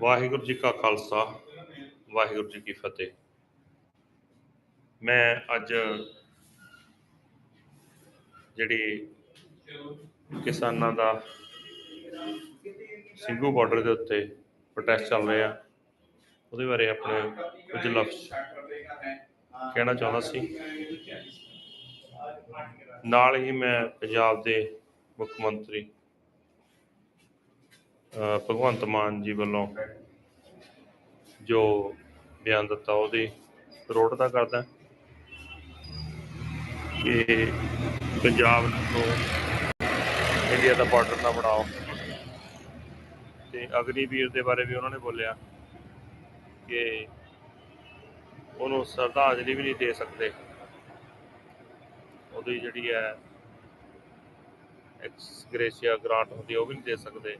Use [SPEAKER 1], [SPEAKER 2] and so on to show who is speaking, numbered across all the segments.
[SPEAKER 1] ਵਾਹਿਗੁਰੂ ਜੀ ਕਾ ਖਾਲਸਾ, ਵਾਹਿਗੁਰੂ ਜੀ ਕੀ ਫਤਿਹ। ਮੈਂ ਅੱਜ ਜਿਹੜੀ ਕਿਸਾਨਾਂ ਦਾ ਸਿੰਘੂ ਬਾਰਡਰ ਦੇ ਉੱਤੇ ਪ੍ਰੋਟੈਸਟ ਚੱਲ ਰਿਹਾ, ਉਹਦੇ ਬਾਰੇ ਆਪਣੇ ਕੁਝ ਲਫ਼ਜ਼ ਕਹਿਣਾ ਚਾਹੁੰਦਾ ਸੀ। ਨਾਲ ਹੀ ਮੈਂ ਪੰਜਾਬ ਦੇ ਮੁੱਖ ਮੰਤਰੀ ਭਗਵੰਤ ਮਾਨ ਜੀ ਵੱਲੋਂ ਜੋ ਬਿਆਨ ਦਿੱਤਾ ਉਹਦੀ ਵਿਰੋਧਤਾ ਕਰਦਾ ਕਿ ਪੰਜਾਬ ਨੂੰ ਇੰਡੀਆ ਦਾ ਬਾਰਡਰ ਨਾ ਬਣਾਓ। ਤੇ ਅਗਨੀਵੀਰ ਦੇ ਬਾਰੇ ਵੀ ਉਹਨਾਂ ਨੇ ਬੋਲਿਆ ਕਿ ਉਹਨੂੰ ਸ਼ਰਧਾਂਜਲੀ ਵੀ ਨਹੀਂ ਦੇ ਸਕਦੇ। ਉਹਦੀ ਜਿਹੜੀ ਹੈ ਐਕਸ ਗ੍ਰੇਸ਼ੀਆ ਗ੍ਰਾਂਟ ਹੁੰਦੀ ਉਹ ਵੀ ਨਹੀਂ ਦੇ ਸਕਦੇ।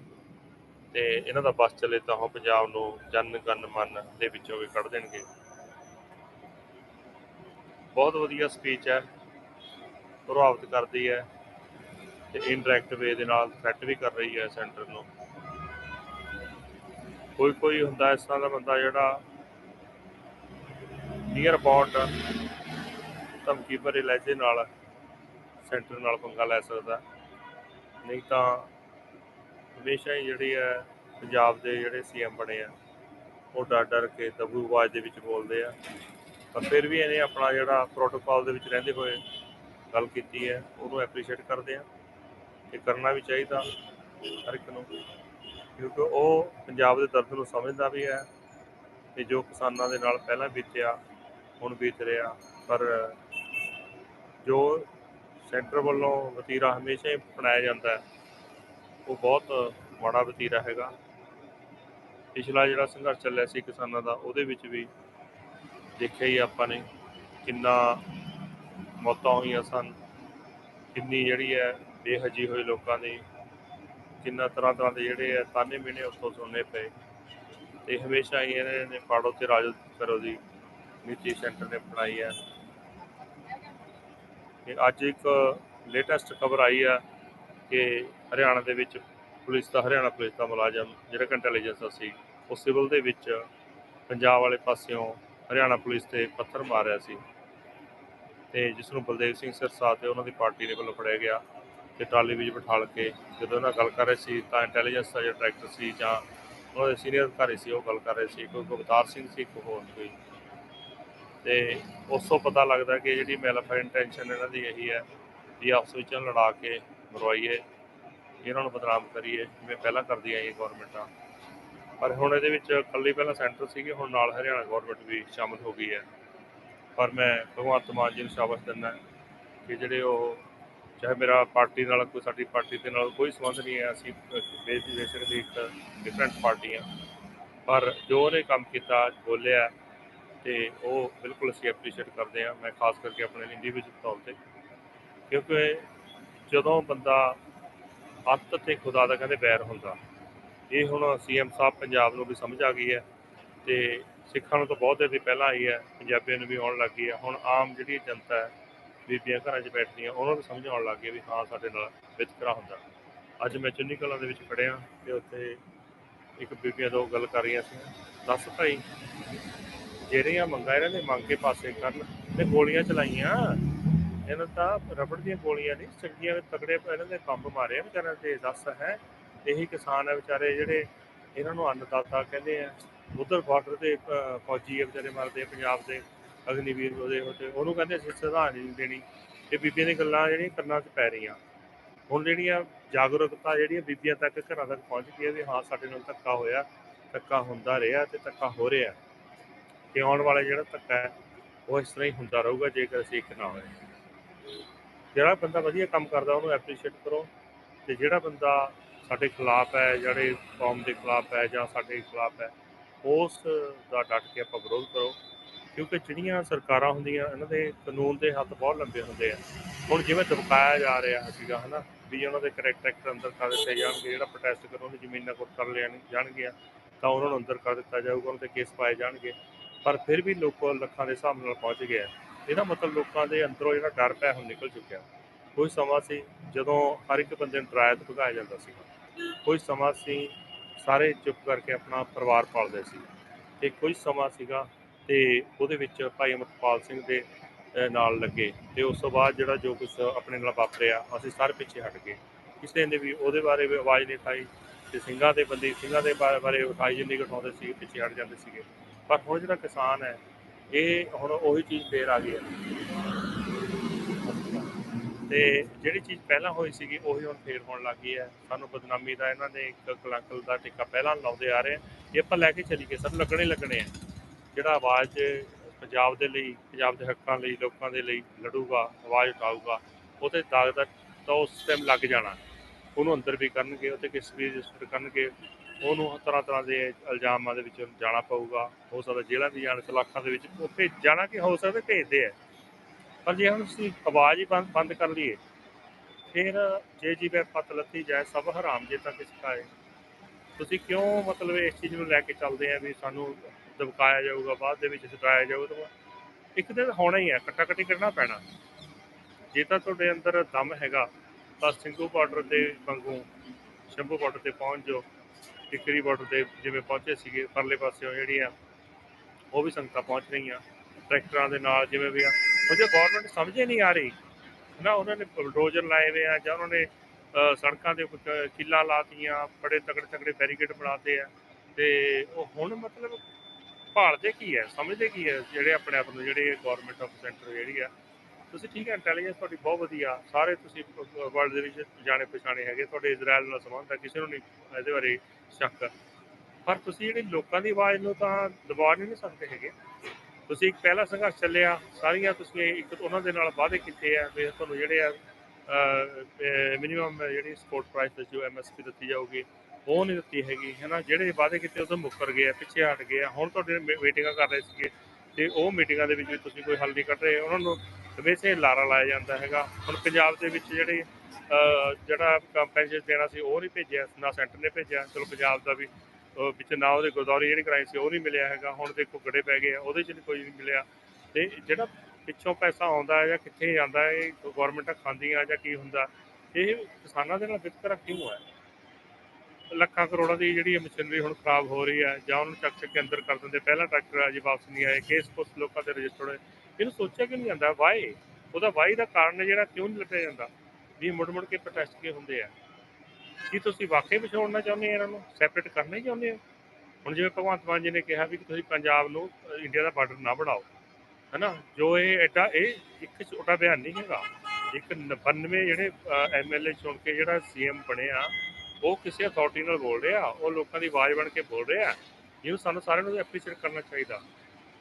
[SPEAKER 1] ਤੇ ਇਹਨਾਂ ਦਾ ਬਸ ਚੱਲੇ ਤਾਂ ਉਹ ਪੰਜਾਬ ਨੂੰ ਜਨ ਗਨ ਮਨ ਦੇ ਵਿੱਚੋਂ ਵੀ ਕੱਢ ਦੇਣਗੇ। ਬਹੁਤ ਵਧੀਆ ਸਪੀਚ ਹੈ। ਪ੍ਰਭਾਵਿਤ ਕਰਦੀ ਹੈ ਤੇ ਇਨਡਾਇਰੈਕਟ ਵੇ ਦੇ ਨਾਲ ਥ੍ਰੈਟ ਵੀ ਕਰ ਰਹੀ ਹੈ ਸੈਂਟਰ ਨੂੰ। ਕੋਈ ਕੋਈ ਹੁੰਦਾ ਇਸ ਤਰ੍ਹਾਂ ਦਾ ਬੰਦਾ ਜਿਹੜਾ ਨੀਅਰ ਅਬਾਊਟ ਧਮਕੀ ਭਰੇ ਲਹਿਜੇ ਨਾਲ ਸੈਂਟਰ ਨਾਲ ਪੰਗਾ ਲੈ ਸਕਦਾ। ਨਹੀਂ ਤਾਂ ਹਮੇਸ਼ਾ ਹੀ ਜਿਹੜੀ ਹੈ ਪੰਜਾਬ ਦੇ ਜਿਹੜੇ ਸੀਐਮ ਬਣੇ ਆ, ਉਹ ਡਰ ਡਰ ਕੇ ਦਬੂ ਆਵਾਜ਼ ਦੇ ਵਿੱਚ ਬੋਲਦੇ ਆ। ਪਰ ਫਿਰ ਵੀ ਇਹਨੇ ਆਪਣਾ ਜਿਹੜਾ ਪ੍ਰੋਟੋਕਾਲ ਦੇ ਵਿੱਚ ਰਹਿੰਦੇ ਹੋਏ ਗੱਲ ਕੀਤੀ ਹੈ, ਉਹਨੂੰ ਐਪਰੀਸ਼ੀਏਟ ਕਰਦੇ ਆ ਤੇ ਕਰਨਾ ਵੀ ਚਾਹੀਦਾ ਹਰ ਇੱਕ ਨੂੰ। ਕਿਉਂਕਿ ਉਹ ਪੰਜਾਬ ਦੇ ਦਰਦ ਨੂੰ ਸਮਝਦਾ ਵੀ ਹੈ ਤੇ ਜੋ ਕਿਸਾਨਾਂ ਦੇ ਨਾਲ ਪਹਿਲਾਂ ਬੀਤਿਆ, ਹੁਣ ਬੀਤ ਰਿਹਾ। ਪਰ ਜੋ ਸੈਂਟਰ ਵੱਲੋਂ ਵਤੀਰਾ ਹਮੇਸ਼ਾ ਹੀ ਅਪਣਾਇਆ ਜਾਂਦਾ ਹੈ ਉਹ ਬਹੁਤ ਮਾੜਾ ਵਤੀਰਾ ਹੈਗਾ। ਪਿਛਲਾ ਜਿਹੜਾ ਸੰਘਰਸ਼ ਚੱਲਿਆ ਸੀ ਕਿਸਾਨਾਂ ਦਾ, ਉਹਦੇ ਵਿੱਚ ਵੀ ਦੇਖਿਆ ਹੀ ਆਪਾਂ ਨੇ ਕਿੰਨਾ ਮੌਤਾਂ ਹੋਈਆਂ ਸਨ। ਕਿੰਨੀ ਜਿਹੜੀ ਹੈ ਬੇਹਜੀ ਹੋਈ ਲੋਕਾਂ ਦੀ, ਕਿੰਨਾ ਤਰ੍ਹਾਂ ਤਰ੍ਹਾਂ ਦੇ ਜਿਹੜੇ ਹੈ ਤਾਨੇ ਮਿਹਣੇ ਉੱਥੋਂ ਸੁਣਨੇ ਪਏ। ਤੇ ਹਮੇਸ਼ਾ ਹੀ ਇਹਨਾਂ ਨੇ ਪਾੜੋ ਤੇ ਰਾਜ ਕਰੋ ਦੀ ਨੀਤੀ ਸੈਂਟਰ ਨੇ ਅਪਣਾਈ ਹੈ। ਤੇ ਅੱਜ ਇੱਕ ਲੇਟੈਸਟ ਖਬਰ ਆਈ ਹੈ ਕਿ ਹਰਿਆਣਾ ਦੇ ਵਿੱਚ ਪੁਲਿਸ ਦਾ ਹਰਿਆਣਾ ਪੁਲਿਸ ਦਾ ਮੁਲਾਜ਼ਮ ਜਿਹੜਾ ਇੰਟੈਲੀਜੈਂਸ ਦਾ ਸੀ, ਉਹ ਸਿਵਲ ਦੇ ਵਿੱਚ ਪੰਜਾਬ ਵਾਲੇ ਪਾਸਿਓਂ ਹਰਿਆਣਾ ਪੁਲਿਸ ਤੇ ਪੱਥਰ ਮਾਰਿਆ ਸੀ ਤੇ ਜਿਸ ਨੂੰ ਬਲਦੇਵ ਸਿੰਘ ਸਿਰਸਾ ਤੇ ਉਹਨਾਂ ਦੀ ਪਾਰਟੀ ਦੇ ਵੱਲੋਂ ਫੜਿਆ ਗਿਆ ਤੇ ਟਰਾਲੀ ਵਿੱਚ ਬਿਠਾਲ ਕੇ ਜਦੋਂ ਉਹਨਾਂ ਗੱਲ ਕਰ ਰਹੇ ਸੀ ਤਾਂ ਇੰਟੈਲੀਜੈਂਸ ਦਾ ਜਿਹੜਾ ਡਾਇਰੈਕਟਰ ਸੀ ਜਾਂ ਉਹਨਾਂ ਦੇ ਸੀਨੀਅਰ ਅਧਿਕਾਰੀ ਸੀ, ਉਹ ਗੱਲ ਕਰ ਰਹੇ ਸੀ, ਕੋਈ ਗੁਪਤਾਰ ਸਿੰਘ ਸੀ ਕੋਈ ਹੋਰ ਕੋਈ। ਤੇ ਉਸ ਤੋਂ ਪਤਾ ਲੱਗਦਾ ਕਿ ਜਿਹੜੀ ਮੈਲਫਰ ਇੰਟੈਂਸ਼ਨ ਇਹਨਾਂ ਦੀ ਇਹੀ ਹੈ ਵੀ ਆਪਸ ਵਿੱਚ ਲੜਾ ਕੇ ਮਰਵਾਈਏ ਇਹਨਾਂ ਨੂੰ ਬਦਨਾਮ ਕਰੀਏ, ਜਿਵੇਂ ਪਹਿਲਾਂ ਕਰਦੀ ਆਈ ਗਵਰਨਮੈਂਟਾਂ ਪਰ ਹੁਣ ਇਹਦੇ ਵਿੱਚ ਇਕੱਲੀ ਪਹਿਲਾਂ ਸੈਂਟਰ ਸੀਗੇ, ਹੁਣ ਨਾਲ ਹਰਿਆਣਾ ਗਵਰਨਮੈਂਟ ਵੀ ਸ਼ਾਮਲ ਹੋ ਗਈ ਹੈ। ਪਰ ਮੈਂ ਭਗਵੰਤ ਮਾਨ ਜੀ ਨੂੰ ਸ਼ਾਬਾਸ਼ ਦਿੰਦਾ ਕਿ ਜਿਹੜੇ ਉਹ, ਚਾਹੇ ਮੇਰਾ ਪਾਰਟੀ ਨਾਲ ਕੋਈ ਸਾਡੀ ਪਾਰਟੀ ਦੇ ਨਾਲ ਕੋਈ ਸੰਬੰਧ ਨਹੀਂ ਹੈ, ਅਸੀਂ ਬੇਸਿਕ ਦੀ ਇੱਕ ਡਿਫਰੈਂਟ ਪਾਰਟੀਆਂ ਪਰ ਜੋ ਉਹਨੇ ਕੰਮ ਕੀਤਾ, ਬੋਲਿਆ, ਤੇ ਉਹ ਬਿਲਕੁਲ ਅਸੀਂ ਐਪਰੀਸ਼ੀਏਟ ਕਰਦੇ ਹਾਂ। ਮੈਂ ਖਾਸ ਕਰਕੇ ਆਪਣੇ ਇੰਡੀਵਿਜੂਅਲ ਤੌਰ ਤੇ। ਕਿਉਂਕਿ ਜਦੋਂ ਬੰਦਾ ਅੱਤ ਤੇ ਖੁਦਾ ਦਾ ਕਹਿੰਦੇ ਬੈਰ ਹੁੰਦਾ, ਇਹ ਹੁਣ ਸੀਐਮ ਸਾਹਿਬ ਪੰਜਾਬ ਨੂੰ ਵੀ ਸਮਝ ਆ ਗਈ ਹੈ ਤੇ ਸਿੱਖਾਂ ਨੂੰ ਤਾਂ ਬਹੁਤ ਦੇਰ ਦੀ ਪਹਿਲਾਂ ਆਈ ਹੈ, ਪੰਜਾਬੀਆਂ ਨੂੰ ਵੀ ਆਉਣ ਲੱਗ ਗਈ ਹੈ। ਹੁਣ ਆਮ ਜਿਹੜੀ ਜਨਤਾ ਹੈ, ਬੀਬੀਆਂ ਘਰਾਂ 'ਚ ਬੈਠਦੀਆਂ, ਉਹਨਾਂ ਨੂੰ ਸਮਝ ਆਉਣ ਲੱਗ ਗਈ ਵੀ ਹਾਂ ਸਾਡੇ ਨਾਲ ਵਿਤਕਰਾ ਹੁੰਦਾ। ਅੱਜ ਮੈਂ ਚੁੰਨੀ ਕਲਾਂ ਦੇ ਵਿੱਚ ਖੜਿਆ ਤੇ ਉੱਥੇ ਇੱਕ ਬੀਬੀਆਂ ਤੋਂ ਗੱਲ ਕਰ ਰਹੀਆਂ ਸੀ। ਦੱਸ ਭਾਈ, ਜਿਹੜੀਆਂ ਮੰਗਾਂ ਇਹਨਾਂ ਨੇ ਮੰਗ ਕੇ ਪਾਸੇ ਕਰਨ ਤੇ ਗੋਲੀਆਂ ਚਲਾਈਆਂ ਇਹਨਾਂ ਦਾ ਰਬੜ ਦੀਆਂ ਗੋਲੀਆਂ ਨਹੀਂ, ਚੰਗੀਆਂ ਤਕੜੇ ਇਹਨਾਂ ਦੇ ਬੰਬ ਮਾਰੇ ਆ ਵਿਚਾਰਿਆਂ ਤੇ ਦੱਸ ਹੈ। ਇਹੀ ਕਿਸਾਨ ਆ ਵਿਚਾਰੇ ਜਿਹੜੇ ਇਹਨਾਂ ਨੂੰ ਅੰਨਦਾਤਾ ਕਹਿੰਦੇ ਆ। ਉਧਰ ਬਾਰਡਰ ਤੇ ਫੌਜੀ ਆ ਵਿਚਾਰੇ ਮਰਦੇ ਆ ਪੰਜਾਬ ਦੇ, ਅਗਨੀਵੀਰ ਉਹਦੇ ਉਹਦੇ ਉਹਨੂੰ ਕਹਿੰਦੇ ਅਸੀਂ ਸ਼ਰਧਾਂਜਲੀ ਨਹੀਂ ਦੇਣੀ। ਤੇ ਬੀਬੀਆਂ ਦੀਆਂ ਗੱਲਾਂ ਜਿਹੜੀਆਂ ਕੰਨਾਂ 'ਚ ਪੈ ਰਹੀਆਂ। ਹੁਣ ਜਿਹੜੀਆਂ ਜਾਗਰੂਕਤਾ ਜਿਹੜੀਆਂ ਬੀਬੀਆਂ ਤੱਕ ਘਰਾਂ ਤੱਕ ਪਹੁੰਚ ਗਈ ਹੈ ਵੀ ਹਾਂ, ਸਾਡੇ ਨਾਲ ਧੱਕਾ ਹੋਇਆ, ਧੱਕਾ ਹੁੰਦਾ ਰਿਹਾ ਤੇ ਧੱਕਾ ਹੋ ਰਿਹਾ। ਤੇ ਆਉਣ ਵਾਲਾ ਜਿਹੜਾ ਧੱਕਾ ਹੈ, ਉਹ ਇਸ ਤਰ੍ਹਾਂ ਹੀ ਹੁੰਦਾ ਰਹੂਗਾ, ਜੇਕਰ ਅਸੀਂ ਇੱਕ ਨਾ ਹੋਏ। ਜਿਹੜਾ ਬੰਦਾ ਵਧੀਆ ਕੰਮ ਕਰਦਾ, ਉਹਨੂੰ ਐਪਰੀਸ਼ੀਏਟ ਕਰੋ ਤੇ ਜਿਹੜਾ ਬੰਦਾ ਸਾਡੇ ਖਿਲਾਫ ਹੈ, ਜਿਹੜੇ ਕੌਮ ਦੇ ਖਿਲਾਫ ਹੈ ਜਾਂ ਸਾਡੇ ਖਿਲਾਫ ਹੈ, ਉਸ ਦਾ ਡਟ ਕੇ ਆਪਾਂ ਵਿਰੋਧ ਕਰੋ। ਕਿਉਂਕਿ ਜਿਹੜੀਆਂ ਸਰਕਾਰਾਂ ਹੁੰਦੀਆਂ, ਇਹਨਾਂ ਦੇ ਕਾਨੂੰਨ ਦੇ ਹੱਥ ਬਹੁਤ ਲੰਬੇ ਹੁੰਦੇ ਆ। ਹੁਣ ਜਿਵੇਂ ਦਬਕਾਇਆ ਜਾ ਰਿਹਾ ਸੀਗਾ, ਹਨਾ, ਵੀ ਉਹਨਾਂ ਦੇ ਕਰੈਕਟਰ ਅੰਦਰ ਕਰ ਦਿੱਤੇ ਜਾਣਗੇ, ਜਿਹੜਾ ਪ੍ਰੋਟੈਸਟ ਕਰਨ ਉਹਦੀ ਜ਼ਮੀਨਾਂ ਕੋਲ ਕਰ ਲੈਣ ਜਾਣਗੀਆਂ, ਤਾਂ ਉਹਨਾਂ ਨੂੰ ਅੰਦਰ ਕਰ ਦਿੱਤਾ ਜਾਊਗਾ ਉਹਨਾਂ ਤੇ ਕੇਸ ਪਾਏ ਜਾਣਗੇ। ਪਰ ਫਿਰ ਵੀ ਲੋਕ ਲੱਖਾਂ ਦੇ ਹਿਸਾਬ ਨਾਲ ਪਹੁੰਚ ਗਏ ਆ। ਇਹਦਾ ਮਤਲਬ ਲੋਕਾਂ ਦੇ ਅੰਦਰੋਂ ਜਿਹੜਾ ਡਰ ਪਿਆ ਹੁਣ ਨਿਕਲ ਚੁੱਕਿਆ। ਕੋਈ ਸਮਾਂ ਸੀ ਜਦੋਂ ਹਰ ਇੱਕ ਬੰਦੇ ਨੂੰ ਡਰਾਇਆ ਤੇ ਭਗਾਇਆ ਜਾਂਦਾ ਸੀ ਕੋਈ ਸਮਾਂ ਸੀ ਸਾਰੇ ਚੁੱਪ ਕਰਕੇ ਆਪਣਾ ਪਰਿਵਾਰ ਪਾਲਦੇ ਸੀ। ਤੇ ਕੁਝ ਸਮਾਂ ਸੀਗਾ ਤੇ ਉਹਦੇ ਵਿੱਚ ਭਾਈ ਅਮਰਪਾਲ ਸਿੰਘ ਦੇ ਨਾਲ ਲੱਗੇ। ਤੇ ਉਸ ਤੋਂ ਬਾਅਦ ਜਿਹੜਾ ਜੋ ਕੁਝ ਆਪਣੇ ਨਾਲ ਵਾਪਰਿਆ, ਅਸੀਂ ਸਾਰੇ ਪਿੱਛੇ ਹਟ ਗਏ। ਕਿਸੇ ਨੇ ਵੀ ਉਹਦੇ ਬਾਰੇ ਵੀ ਆਵਾਜ਼ ਨਹੀਂ ਉਠਾਈ ਤੇ ਸਿੰਘਾਂ ਦੇ ਬੰਦੇ, ਸਿੰਘਾਂ ਦੇ ਬਾ- ਬਾਰੇ ਉਠਾਈ ਜਿੰਨੀ ਕੁ ਉਠਾਉਂਦੇ ਸੀ, ਪਿੱਛੇ ਹਟ ਜਾਂਦੇ ਸੀਗੇ। ਪਰ ਹੁਣ ਜਿਹੜਾ ਕਿਸਾਨ ਹੈ ਇਹ ਹੁਣ ਉਹੀ ਚੀਜ਼ ਫੇਰ ਆ ਗਈ ਹੈ। ਤੇ ਜਿਹੜੀ ਚੀਜ਼ ਪਹਿਲਾਂ ਹੋਈ ਸੀਗੀ, ਉਹੀ ਹੁਣ ਫੇਰ ਹੋਣ ਲੱਗ ਗਈ ਹੈ। ਸਾਨੂੰ ਬਦਨਾਮੀ ਦਾ ਇਹਨਾਂ ਨੇ ਇੱਕ ਕਲੰਕਲ ਦਾ ਟਿੱਕਾ ਪਹਿਲਾਂ ਲਾਉਂਦੇ ਆ ਰਹੇ ਆ ਇਹ ਆਪਾਂ ਲੈ ਕੇ ਚੱਲੀਏ ਸਭ ਲੱਗਣੇ ਲੱਗਣੇ ਆ ਜਿਹੜਾ ਆਵਾਜ਼ ਪੰਜਾਬ ਦੇ ਲਈ, ਪੰਜਾਬ ਦੇ ਹੱਕਾਂ ਲਈ, ਲੋਕਾਂ ਦੇ ਲਈ ਲੜੂਗਾ, ਆਵਾਜ਼ ਉਠਾਊਗਾ, ਉਹਦੇ ਦਾਗ ਦਾ ਤਾਂ ਉਸ ਟਾਈਮ ਲੱਗ ਜਾਣਾ। ਉਹਨੂੰ ਅੰਦਰ ਵੀ ਕਰਨਗੇ ਉਹਤੇ ਕਿਸ ਵੀ ਰਜਿਸਟਰ ਕਰਨਗੇ ਉਹਨੂੰ ਤਰ੍ਹਾਂ ਤਰ੍ਹਾਂ ਦੇ ਇਲਜ਼ਾਮਾਂ ਦੇ ਵਿੱਚ ਜਾਣਾ ਪਊਗਾ। ਹੋ ਸਕਦਾ ਜੇਲ੍ਹਾਂ ਵੀ ਜਾਣ, ਸਲਾਖਾਂ ਦੇ ਵਿੱਚ ਉੱਥੇ ਜਾਣਾ ਕਿ ਹੋ ਸਕਦਾ ਭੇਜਦੇ ਆ। ਪਰ ਜੇ ਹੁਣ ਅਸੀਂ ਆਵਾਜ਼ ਹੀ ਬੰਦ ਬੰਦ ਕਰ ਲਈਏ, ਫਿਰ ਜੇ ਜੀ ਵੈ ਪਤ ਲੱਤੀ ਜਾਏ, ਸਭ ਹਰਾਮ ਜੇ ਤੱਕ ਸਿਖਾਏ ਤੁਸੀਂ ਕਿਉਂ ਮਤਲਬ ਇਸ ਚੀਜ਼ ਨੂੰ ਲੈ ਕੇ ਚੱਲਦੇ ਆ ਵੀ ਸਾਨੂੰ ਦਬਕਾਇਆ ਜਾਊਗਾ, ਬਾਅਦ ਦੇ ਵਿੱਚ ਸਤਾਇਆ ਜਾਊਗਾ? ਤਾਂ ਇੱਕ ਦਿਨ ਹੋਣਾ ਹੀ ਹੈ ਕੱਟਾ ਕੱਟੀ ਕਰਨਾ ਪੈਣਾ। ਜੇ ਤਾਂ ਤੁਹਾਡੇ ਅੰਦਰ ਦਮ ਹੈਗਾ, ਤਾਂ ਸਿੰਘੂ ਬਾਰਡਰ ਤੇ ਵਾਂਗੂ, ਸ਼ੰਭੂ ਬਾਰਡਰ ਤੇ ਪਹੁੰਚ ਜਾਓ। ਟਿਕਰੀ ਬਾਰਡਰ ਤੇ ਜਿਵੇਂ ਪਹੁੰਚੇ ਸੀਗੇ ਪਰਲੇ ਪਾਸਿਓਂ ਜਿਹੜੀਆਂ ਉਹ ਵੀ ਸੰਗਤਾਂ ਪਹੁੰਚ ਰਹੀਆਂ। ਟਰੈਕਟਰਾਂ ਦੇ ਨਾਲ ਜਿਵੇਂ ਵੀ ਆ। ਉਹ ਜੇ ਗਵਰਨਮੈਂਟ ਸਮਝੇ ਨਹੀਂ ਆ ਰਹੀ ਨਾ ਉਹਨਾਂ ਨੇ ਬੁਲਡੋਜ਼ਰ ਲਾਏ ਹੋਏ ਆ ਜਾਂ ਉਹਨਾਂ ਨੇ ਅ, ਸੜਕਾਂ ਦੇ ਉੱਪਰ ਕਿੱਲਾ ਲਾਤੀਆਂ ਬੜੇ ਤਕੜੇ ਤਕੜੇ ਬੈਰੀਕੇਡ ਬਣਾਤੇ ਆ। ਤੇ ਉਹ ਹੁਣ ਮਤਲਬ ਭਾਲਦੇ ਕੀ ਹੈ ਸਮਝਦੇ ਕੀ ਹੈ ਜਿਹੜੇ ਆਪਣੇ ਆਪ ਨੂੰ ਜਿਹੜੇ ਗਵਰਨਮੈਂਟ ਆਫ ਸੈਂਟਰ ਜਿਹੜੀ ਆ ਤੁਸੀਂ ਠੀਕ ਹੈ ਇੰਟੈਲੀਜੈਂਸ ਤੁਹਾਡੀ ਬਹੁਤ ਵਧੀਆ। ਸਾਰੇ ਤੁਸੀਂ ਵਰਲਡ ਦੇ ਵਿੱਚ ਜਾਣੇ ਪਛਾਣੇ ਹੈਗੇ। ਤੁਹਾਡੇ ਇਜ਼ਰਾਈਲ ਨਾਲ ਸੰਬੰਧ ਹੈ, ਕਿਸੇ ਨੂੰ ਨਹੀਂ ਇਹਦੇ ਬਾਰੇ ਸ਼ੱਕ। ਪਰ ਤੁਸੀਂ ਜਿਹੜੀ ਲੋਕਾਂ ਦੀ ਆਵਾਜ਼ ਨੂੰ ਤਾਂ ਦਬਾ ਨਹੀਂ ਸਕਦੇ ਹੈਗੇ। ਤੁਸੀਂ ਇੱਕ ਪਹਿਲਾ ਸੰਘਰਸ਼ ਚੱਲਿਆ, ਸਾਰੀਆਂ ਤੁਸੀਂ ਇੱਕ ਉਹਨਾਂ ਦੇ ਨਾਲ ਵਾਅਦੇ ਕੀਤੇ ਆ ਵੀ ਤੁਹਾਨੂੰ ਜਿਹੜੇ ਆ ਮਿਨੀਮਮ ਜਿਹੜੀ ਸਪੋਰਟ ਪ੍ਰਾਈਸ ਜੋ ਐਮਐਸਪੀ ਦਿੱਤੀ ਜਾਊਗੀ, ਉਹ ਨਹੀਂ ਦਿੱਤੀ ਹੈਗੀ। ਹੈਨਾ, ਜਿਹੜੇ ਵਾਅਦੇ ਕੀਤੇ ਉਹ ਤੋਂ ਮੁੱਕਰ ਗਏ ਆ, ਪਿੱਛੇ ਹਟ ਗਏ ਆ। ਹੁਣ ਤੁਹਾਡੇ ਮੀਟਿੰਗਾਂ ਕਰ ਰਹੇ ਸੀਗੇ। ਤੇ ਉਹ ਮੀਟਿੰਗਾਂ ਦੇ ਵਿੱਚ ਵੀ ਤੁਸੀਂ ਕੋਈ ਹੱਲ ਨਹੀਂ ਕੱਢ ਰਹੇ ਉਹਨਾਂ ਨੂੰ ਵੈਸੇ ਲਾਰਾ ਲਾਇਆ ਜਾਂਦਾ ਹੈਗਾ। ਹੁਣ ਪੰਜਾਬ ਦੇ ਵਿੱਚ ਜਿਹੜੇ ਜਿਹੜਾ ਕੰਪੈਂਸੇਸ਼ਨ ਦੇਣਾ ਸੀ ਉਹ ਨਹੀਂ ਭੇਜਿਆ, ਨਾ ਸੈਂਟਰ ਨੇ ਭੇਜਿਆ। ਚਲੋ ਪੰਜਾਬ ਦਾ ਵੀ ਵਿੱਚ ਨਾ ਉਹਦੇ ਗੁਰਦੌਰੀ ਜਿਹੜੀ ਕਰਾਈ ਸੀ ਉਹ ਨਹੀਂ ਮਿਲਿਆ ਹੈਗਾ। ਹੁਣ ਦੇਖੋ ਗੜੇ ਪੈ ਗਏ ਆ, ਉਹਦੇ ਚ ਨਹੀਂ ਕੋਈ ਨਹੀਂ ਮਿਲਿਆ। ਤੇ ਜਿਹੜਾ ਪਿੱਛੋਂ ਪੈਸਾ ਆਉਂਦਾ ਹੈ ਜਾਂ ਕਿੱਥੇ ਜਾਂਦਾ ਹੈ, ਇਹ ਗਵਰਨਮੈਂਟਾਂ ਖਾਂਦੀਆਂ ਜਾਂ ਕੀ ਹੁੰਦਾ, ਇਹ ਕਿਸਾਨਾਂ ਦੇ ਨਾਲ ਵਿਤਕਰਾ ਕਿਉਂ ਹੈ ਲੱਖਾਂ ਕਰੋੜਾਂ ਦੀ ਜਿਹੜੀ ਮਸ਼ੀਨਰੀ ਹੁਣ ਖਰਾਬ ਹੋ ਰਹੀ ਹੈ, ਜਾਂ ਉਹਨੂੰ ਚੱਕ ਚੱਕ ਕੇ ਅੰਦਰ ਕਰ ਦਿੰਦੇ, ਪਹਿਲਾਂ ਟਰੈਕਟਰ ਅਜੇ ਵਾਪਸ ਨਹੀਂ ਆਏ, ਕੇਸ ਕੁਛ ਲੋਕਾਂ ਦੇ ਰਜਿਸਟਰਡ ਹੋਏ। ਇਹਨੂੰ ਸੋਚਿਆ ਕਿ ਨਹੀਂ ਜਾਂਦਾ? ਵਾਈ ਉਹਦਾ ਵਾਈ ਦਾ ਕਾਰਨ ਜਿਹੜਾ ਕਿਉਂ ਨਹੀਂ ਲੱਭਿਆ ਜਾਂਦਾ? ਵੀ ਮੁੜ ਮੁੜ ਕੇ ਪ੍ਰੋਟੈਸਟ ਕੀ ਹੁੰਦੇ ਆ? ਕੀ ਤੁਸੀਂ ਵਾਕਈ ਵਿਛੋੜਨਾ ਚਾਹੁੰਦੇ ਆ ਇਹਨਾਂ ਨੂੰ? ਸੈਪਰੇਟ ਕਰਨਾ ਹੀ ਚਾਹੁੰਦੇ ਹੋ? ਹੁਣ ਜਿਵੇਂ ਭਗਵੰਤ ਮਾਨ ਜੀ ਨੇ ਕਿਹਾ ਵੀ ਤੁਸੀਂ ਪੰਜਾਬ ਨੂੰ ਇੰਡੀਆ ਦਾ ਬਾਰਡਰ ਨਾ ਬਣਾਓ, ਹੈਨਾ? ਜੋ ਇਹ ਐਡਾ, ਇਹ ਇੱਕ ਛੋਟਾ ਬਿਆਨ ਨਹੀਂ ਹੈਗਾ। ਇੱਕ 99 ਜਿਹੜੇ ਐਮਐਲਏ ਚੁਣ ਕੇ ਜਿਹੜਾ ਸੀਐਮ ਬਣਿਆ ਉਹ ਕਿਸੇ ਅਥਾਰਟੀ ਨਾਲ ਬੋਲ ਰਿਹਾ, ਉਹ ਲੋਕਾਂ ਦੀ ਆਵਾਜ਼ ਬਣ ਕੇ ਬੋਲ ਰਿਹਾ ਜਿਹਨੂੰ ਸਾਨੂੰ ਸਾਰਿਆਂ ਨੂੰ ਐਪਰੀਸ਼ੀਏਟ ਕਰਨਾ ਚਾਹੀਦਾ।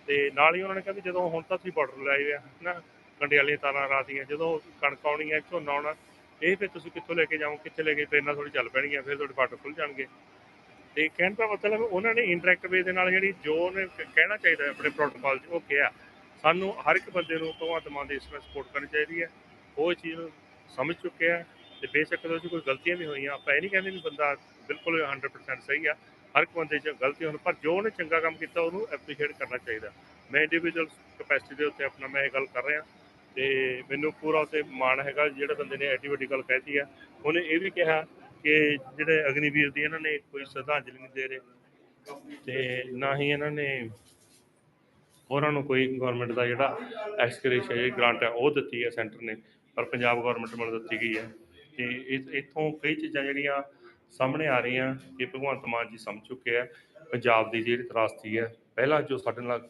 [SPEAKER 1] ਤੇ ਨਾਲ ਹੀ ਉਹਨਾਂ ਨੇ ਕਿਹਾ ਵੀ ਜਦੋਂ ਹੁਣ ਤਾਂ ਤੁਸੀਂ ਬਾਰਡਰ ਲਾਏ ਆ ਨਾ ਕੰਡਿਆਲੀਆਂ ਤਾਰਾਂ ਰਾਤੀਆਂ ਜਦੋਂ ਕਣਕ ਆਉਣੀ ਹੈ ਝੋਨਾ ਆਉਣਾ, ਇਹ ਫਿਰ ਤੁਸੀਂ ਕਿੱਥੋਂ ਲੈ ਕੇ ਜਾਓ ਕਿੱਥੇ ਲੈ ਕੇ ਟ੍ਰੇਨਾਂ ਥੋੜੀ ਚੱਲ ਪੈਣਗੀਆਂ, ਫਿਰ ਤੁਹਾਡੇ ਬਾਰਡਰ ਖੁੱਲ ਜਾਣਗੇ। ਤੇ ਕਹਿਣ ਦਾ ਮਤਲਬ ਉਹਨਾਂ ਨੇ ਇੰਟਰੈਕਟ ਵੇ ਦੇ ਨਾਲ ਜਿਹੜੀ ਜੋ ਉਹਨੇ ਕਹਿਣਾ ਚਾਹੀਦਾ ਆਪਣੇ ਪ੍ਰੋਟੋਕਾਲ 'ਚ, ਉਹ ਕਿਹਾ। ਸਾਨੂੰ ਹਰ ਇੱਕ ਬੰਦੇ ਨੂੰ ਭਗਵੰਤ ਮਾਨ ਦੀ ਇਸ ਵਿੱਚ ਸਪੋਰਟ ਕਰਨੀ ਚਾਹੀਦੀ ਹੈ। ਉਹ ਇਹ ਚੀਜ਼ ਨੂੰ ਸਮਝ ਚੁੱਕੇ ਆ। ਤੇ ਬੇਸ਼ੱਕ ਉਹਦੇ 'ਚ ਕੋਈ ਗਲਤੀਆਂ ਵੀ ਹੋਈਆਂ, ਆਪਾਂ ਇਹ ਨਹੀਂ ਕਹਿੰਦੇ ਵੀ ਬੰਦਾ ਬਿਲਕੁਲ 100% ਸਹੀ ਆ, ਹਰ ਇੱਕ ਬੰਦੇ 'ਚ ਗਲਤੀ ਹੋਣ, ਪਰ ਜੋ ਉਹਨੇ ਚੰਗਾ ਕੰਮ ਕੀਤਾ, ਉਹਨੂੰ ਐਪਰੀਸ਼ੀਏਟ ਕਰਨਾ ਚਾਹੀਦਾ। ਮੈਂ ਇੰਡੀਵਿਜੂਅਲ ਕਪੈਸਿਟੀ ਦੇ ਉੱਤੇ ਆਪਣਾ, ਮੈਂ ਇਹ ਗੱਲ ਕਰ ਰਿਹਾ ਤੇ ਮੈਨੂੰ ਪੂਰਾ ਉੱਤੇ ਮਾਣ ਹੈਗਾ, ਜਿਹੜੇ ਬੰਦੇ ਨੇ ਐਡੀ ਵੱਡੀ ਗੱਲ ਕਹਿਤੀ ਆ। ਉਹਨੇ ਇਹ ਵੀ ਕਿਹਾ ਕਿ ਜਿਹੜੇ ਅਗਨੀਵੀਰ ਦੀ ਇਹਨਾਂ ਨੇ ਕੋਈ ਸ਼ਰਧਾਂਜਲੀ ਨਹੀਂ ਦੇ ਰਹੇ ਤੇ ਨਾ ਹੀ ਇਹਨਾਂ ਨੇ ਉਹਨਾਂ ਨੂੰ ਕੋਈ ਗਵਰਨਮੈਂਟ ਦਾ ਜਿਹੜਾ ਐਕਸਕ੍ਰੇਸ਼ਨ ਜਿਹੜੀ ਗ੍ਰਾਂਟ ਹੈ ਉਹ ਦਿੱਤੀ ਹੈ ਸੈਂਟਰ ਨੇ। ਪਰ ਪੰਜਾਬ ਗਵਰਨਮੈਂਟ ਵੱਲੋਂ ਦਿੱਤੀ ਗਈ ਹੈ ਤੇ ਇਹ ਇੱਥੋਂ ਕਈ ਚੀਜ਼ਾਂ ਜਿਹੜੀਆਂ ਸਾਹਮਣੇ ਆ ਰਹੀਆਂ ਕਿ ਭਗਵੰਤ ਮਾਨ ਜੀ ਸਮਝ ਚੁੱਕੇ ਆ, ਪੰਜਾਬ ਦੀ ਜਿਹੜੀ ਤਰਾਸਤੀ ਹੈ, ਪਹਿਲਾਂ ਜੋ ਸਾਡੇ ਨਾਲ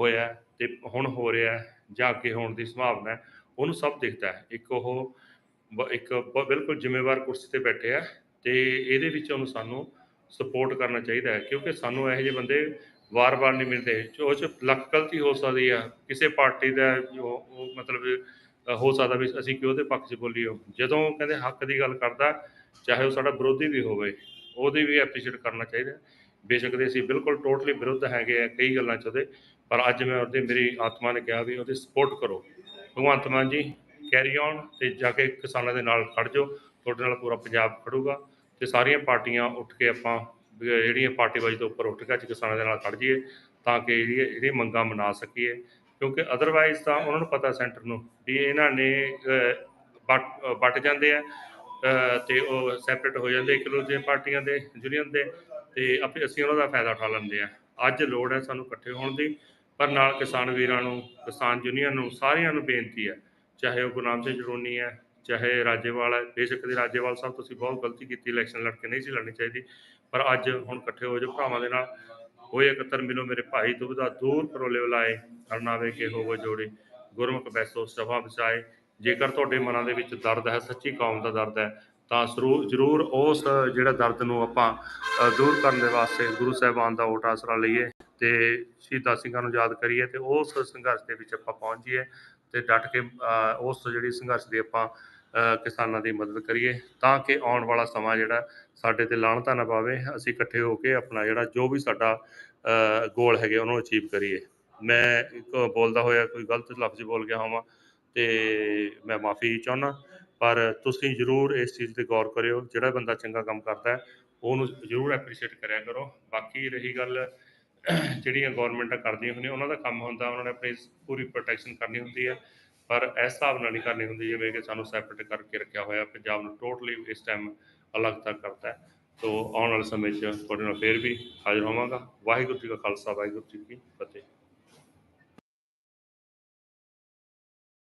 [SPEAKER 1] ਹੋਇਆ ਹੈ ਤੇ ਹੁਣ ਹੋ ਰਿਹਾ ਜਾਂ ਅੱਗੇ ਹੋਣ ਦੀ ਸੰਭਾਵਨਾ ਹੈ, ਉਹਨੂੰ ਸਭ ਦਿਖਦਾ ਹੈ। ਇੱਕ ਉਹ ਬ- ਇੱਕ ਬ- ਬਿਲਕੁਲ ਜ਼ਿੰਮੇਵਾਰ ਕੁਰਸੀ ਤੇ ਬੈਠੇ ਆ ਤੇ ਇਹਦੇ ਵਿੱਚ ਉਹਨੂੰ ਸਾਨੂੰ ਸਪੋਰਟ ਕਰਨਾ ਚਾਹੀਦਾ ਹੈ ਕਿਉਂਕਿ ਸਾਨੂੰ ਇਹੋ ਜਿਹੇ ਬੰਦੇ ਵਾਰ-ਵਾਰ ਨਹੀਂ ਮਿਲਦੇ। ਜੋ ਉਹ 'ਚ ਲੱਖ ਗਲਤੀ ਹੋ ਸਕਦੀ ਆ, ਕਿਸੇ ਪਾਰਟੀ ਦਾ ਜੋ, ਉਹ ਮਤਲਬ ਹੋ ਸਕਦਾ ਵੀ ਅਸੀਂ ਕਿ ਉਹਦੇ ਪੱਖ 'ਚ ਬੋਲੀਏ। ਜਦੋਂ ਕਹਿੰਦੇ ਹੱਕ ਦੀ ਗੱਲ ਕਰਦਾ, ਚਾਹੇ ਉਹ ਸਾਡਾ ਵਿਰੋਧੀ ਵੀ ਹੋਵੇ, ਉਹਦੀ ਵੀ ਐਪਰੀਸ਼ੀਏਟ ਕਰਨਾ ਚਾਹੀਦਾ। ਬੇਸ਼ੱਕ ਦੇ ਅਸੀਂ ਬਿਲਕੁਲ ਟੋਟਲੀ ਵਿਰੁੱਧ ਹੈਗੇ ਆ ਕਈ ਗੱਲਾਂ 'ਚ ਉਹਦੇ, ਪਰ ਅੱਜ ਮੈਂ ਉਹਦੇ, ਮੇਰੀ ਆਤਮਾ ਨੇ ਕਿਹਾ ਵੀ ਉਹਦੀ ਸਪੋਰਟ ਕਰੋ। ਭਗਵੰਤ ਮਾਨ ਜੀ ਕੈਰੀ ਔਨ ਤੇ ਜਾ ਕੇ ਕਿਸਾਨਾਂ ਦੇ ਨਾਲ ਖੜ ਜਾਓ। ਤੁਹਾਡੇ ਨਾਲ ਪੂਰਾ ਪੰਜਾਬ ਖੜੂਗਾ ਤੇ ਸਾਰੀਆਂ ਪਾਰਟੀਆਂ ਉੱਠ ਕੇ ਆਪਾਂ, ਜਿਹੜੀਆਂ ਪਾਰਟੀਬਾਜ਼ੀ ਤੋਂ ਉੱਪਰ ਉੱਠ ਕੇ ਅੱਜ ਕਿਸਾਨਾਂ ਦੇ ਨਾਲ ਖੜ ਜਾਈਏ, ਤਾਂ ਕਿ ਜਿਹੜੀ ਜਿਹੜੀ ਮੰਗਾਂ ਮਨਾ ਸਕੀਏ। ਕਿਉਂਕਿ ਅਦਰਵਾਈਜ਼ ਤਾਂ ਉਹਨਾਂ ਨੂੰ ਪਤਾ ਸੈਂਟਰ ਨੂੰ ਵੀ ਇਹਨਾਂ ਨੇ ਵੱਟ ਜਾਂਦੇ ਆ ਅਹ, ਤੇ ਉਹ ਸੈਪਰੇਟ ਹੋ ਜਾਂਦੇ ਇੱਕ ਦੂਜੇ ਪਾਰਟੀਆਂ ਦੇ ਯੂਨੀਅਨ ਦੇ ਤੇ ਆਪੇ ਅਸੀਂ ਉਹਨਾਂ ਦਾ ਫਾਇਦਾ ਉਠਾ ਲੈਂਦੇ ਆ। ਅੱਜ ਲੋੜ ਹੈ ਸਾਨੂੰ ਇਕੱਠੇ ਹੋਣ ਦੀ ਪਰ ਨਾਲ ਕਿਸਾਨ ਵੀਰਾਂ ਨੂੰ ਕਿਸਾਨ ਯੂਨੀਅਨ ਨੂੰ ਸਾਰਿਆਂ ਨੂੰ ਬੇਨਤੀ ਹੈ ਚਾਹੇ ਉਹ ਗੁਰਨਾਮ ਸਿੰਘ ਜਰੂਨੀ ਹੈ ਚਾਹੇ ਰਾਜੇਵਾਲ ਹੈ ਬੇਸ਼ੱਕ ਦੀ ਰਾਜੇਵਾਲ ਸਾਹਿਬ ਤੁਸੀਂ ਬਹੁਤ ਗਲਤੀ ਕੀਤੀ ਇਲੈਕਸ਼ਨ ਲੜ ਕੇ ਨਹੀਂ ਸੀ ਲੜਨੀ ਚਾਹੀਦੀ ਪਰ ਅੱਜ ਹੁਣ ਇਕੱਠੇ ਹੋ ਜਾਓ ਭਰਾਵਾਂ ਦੇ ਨਾਲ ਹੋਏ ਇਕੱਤਰ ਮਿਲੋ ਮੇਰੇ ਭਾਈ ਦੁਬਦਾ ਦੂਰ ਕਰੋਲੇ ਬੁਲਾਏ ਅਰਨਾਵੇ ਕੇ ਹੋਵੋ ਜੋੜੇ ਗੁਰਮੁਖ ਬੈਸੋ ਸਫ਼ਾ ਬਚਾਏ ਜੇਕਰ ਤੁਹਾਡੇ ਮਨਾਂ ਦੇ ਵਿੱਚ ਦਰਦ ਹੈ ਸੱਚੀ ਕੌਮ ਦਾ ਦਰਦ ਹੈ ਤਾਂ ਜ਼ਰੂਰ ਜ਼ਰੂਰ ਉਸ ਜਿਹੜਾ ਦਰਦ ਨੂੰ ਆਪਾਂ ਦੂਰ ਕਰਨ ਦੇ ਵਾਸਤੇ ਗੁਰੂ ਸਾਹਿਬਾਨ ਦਾ ਓਟ ਆਸਰਾ ਲਈਏ ਤੇ ਸ਼ਹੀਦਾਂ ਸਿੰਘਾਂ ਨੂੰ ਯਾਦ ਕਰੀਏ ਤੇ ਉਸ ਸੰਘਰਸ਼ ਦੇ ਵਿੱਚ ਆਪਾਂ ਪਹੁੰਚੀਏ ਜਾਈਏ ਤੇ ਡਟ ਕੇ ਅ, ਉਸ ਜਿਹੜੀ ਸੰਘਰਸ਼ ਦੀ ਆਪਾਂ ਕਿਸਾਨਾਂ ਦੀ ਮਦਦ ਕਰੀਏ ਤਾਂ ਕਿ ਆਉਣ ਵਾਲਾ ਸਮਾਂ ਜਿਹੜਾ ਸਾਡੇ ਤੇ ਲਾਹਣਤਾ ਨਾ ਪਾਵੇ, ਅਸੀਂ ਇਕੱਠੇ ਹੋ ਕੇ ਆਪਣਾ ਜਿਹੜਾ ਜੋ ਵੀ ਸਾਡਾ ਗੋਲ ਹੈਗੇ ਉਹਨੂੰ ਅਚੀਵ ਕਰੀਏ। ਮੈਂ ਇੱਕ ਬੋਲਦਾ ਹੋਇਆ, ਕੋਈ ਗਲਤ ਲਫ਼ਜ਼ ਬੋਲ ਗਿਆ ਹੋਵਾਂ, ਤੇ ਮੈਂ ਮਾਫੀ ਚਾਹੁੰਦਾ, ਪਰ ਤੁਸੀਂ ਜ਼ਰੂਰ ਇਸ ਚੀਜ਼ ਤੇ ਗੌਰ ਕਰਿਓ, ਜਿਹੜਾ ਬੰਦਾ ਚੰਗਾ ਕੰਮ ਕਰਦਾ ਹੈ, ਉਹਨੂੰ ਜ਼ਰੂਰ ਐਪਰੀਸ਼ੀਏਟ ਕਰਿਆ ਕਰੋ। ਬਾਕੀ ਰਹੀ ਗੱਲ, ਜਿਹੜੀਆਂ ਗਵਰਨਮੈਂਟਾਂ ਕਰਦੀਆਂ ਹੁੰਦੀਆਂ, ਉਹਨਾਂ ਦਾ ਕੰਮ ਹੁੰਦਾ, ਉਹਨਾਂ ਨੇ ਆਪਣੀ ਪੂਰੀ ਪ੍ਰੋਟੈਕਸ਼ਨ ਕਰਨੀ ਹੁੰਦੀ ਹੈ। ਪਰ ਇਸ ਹਿਸਾਬ ਨਾਲ ਨਹੀਂ ਕਰਨੀ ਹੁੰਦੀ, ਜਿਵੇਂ ਕਿ ਸਾਨੂੰ ਸੈਪਰੇਟ ਕਰਕੇ ਰੱਖਿਆ ਹੋਇਆ, ਪੰਜਾਬ ਨੂੰ ਟੋਟਲੀ ਇਸ ਟਾਈਮ ਅਲੱਗ ਤੱਕ ਕਰਤਾ ਹੈ। ਸੋ ਆਉਣ ਵਾਲੇ ਸਮੇਂ 'ਚ ਤੁਹਾਡੇ ਨਾਲ ਫੇਰ ਵੀ ਹਾਜ਼ਰ ਹੋਵਾਂਗਾ। ਵਾਹਿਗੁਰੂ ਜੀ ਕਾ ਖਾਲਸਾ, ਵਾਹਿਗੁਰੂ ਜੀ ਕੀ ਫਤਿਹ।